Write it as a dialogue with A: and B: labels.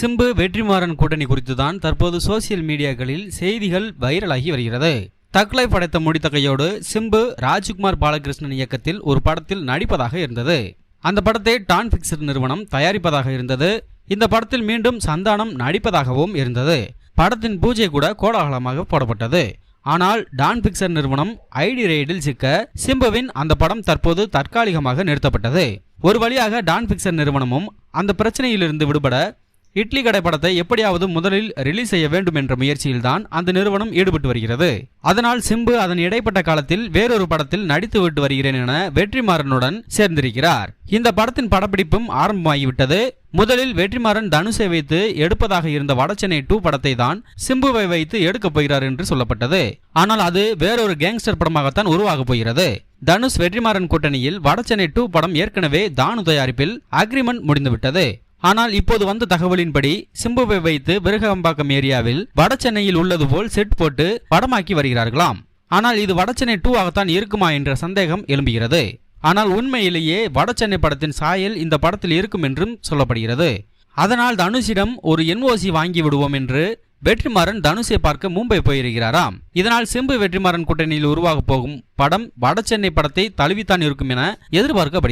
A: சிம்பு வெற்றிமாறன் கூட்டணி குறித்து தான் தற்போது சோசியல் மீடியாக்களில் செய்திகள் வைரலாகி வருகிறது. தக்லை படைத்த முடித்த கையோடு சிம்பு ராஜ்குமார் பாலகிருஷ்ணன் இயக்கத்தில் ஒரு படத்தில் நடிப்பதாக இருந்தது. அந்த படத்தை டான் பிக்சர் நிறுவனம் தயாரிப்பதாக இருந்தது. இந்த படத்தில் மீண்டும் சந்தானம் நடிப்பதாகவும் இருந்தது. படத்தின் பூஜை கூட கோலாகலமாக போடப்பட்டது. ஆனால் டான் பிக்சர் நிறுவனம் ஐடி ரெய்டில் சிக்க சிம்புவின் அந்த படம் தற்போது தற்காலிகமாக நிறுத்தப்பட்டது. ஒரு வழியாக டான் பிக்சர் நிறுவனமும் அந்த பிரச்சனையிலிருந்து விடுபட இட்லி கடை படத்தை எப்படியாவது முதலில் ரிலீஸ் செய்ய வேண்டும் என்ற முயற்சியில்தான் அந்த நிறுவனம் ஈடுபட்டு வருகிறது. அதனால் சிம்பு அதன் இடைப்பட்ட காலத்தில் வேறொரு படத்தில் நடித்து விட்டு வருகிறேன் என வெற்றிமாறனுடன் சேர்ந்திருக்கிறார். இந்த படத்தின் படப்பிடிப்பும் ஆரம்பமாகிவிட்டது. முதலில் வெற்றிமாறன் தனுஷை வைத்து எடுப்பதாக இருந்த வடச்சென்னை டூ படத்தை தான் சிம்புவை வைத்து எடுக்கப் போகிறார் என்று சொல்லப்பட்டது. ஆனால் அது வேறொரு கேங்ஸ்டர் படமாகத்தான் உருவாகப் போகிறது. தனுஷ் வெற்றிமாறன் கூட்டணியில் வடச்சென்னை டூ படம் ஏற்கனவே தானு தயாரிப்பில் அக்ரிமெண்ட் முடிந்துவிட்டது. ஆனால் இப்போது வந்த தகவலின்படி சிம்புவை வைத்து விருகம்பாக்கம் ஏரியாவில் வட சென்னையில் உள்ளது போல் செட் போட்டு படமாக்கி வருகிறார்களாம். ஆனால் இது வடசென்னை டூ ஆகத்தான் இருக்குமா என்ற சந்தேகம் எழும்புகிறது. ஆனால் உண்மையிலேயே வடசென்னை படத்தின் சாயல் இந்த படத்தில் இருக்கும் என்றும் சொல்லப்படுகிறது. அதனால் தனுஷிடம் ஒரு என்ஓசி வாங்கி விடுவோம் என்று வெற்றிமாறன் தனுஷை பார்க்க மும்பை போயிருக்கிறாராம். இதனால் சிம்பு வெற்றிமாறன் கூட்டணியில் உருவாக போகும் படம் வடசென்னை படத்தை தழுவித்தான் இருக்கும் என எதிர்பார்க்கப்படுகிறது.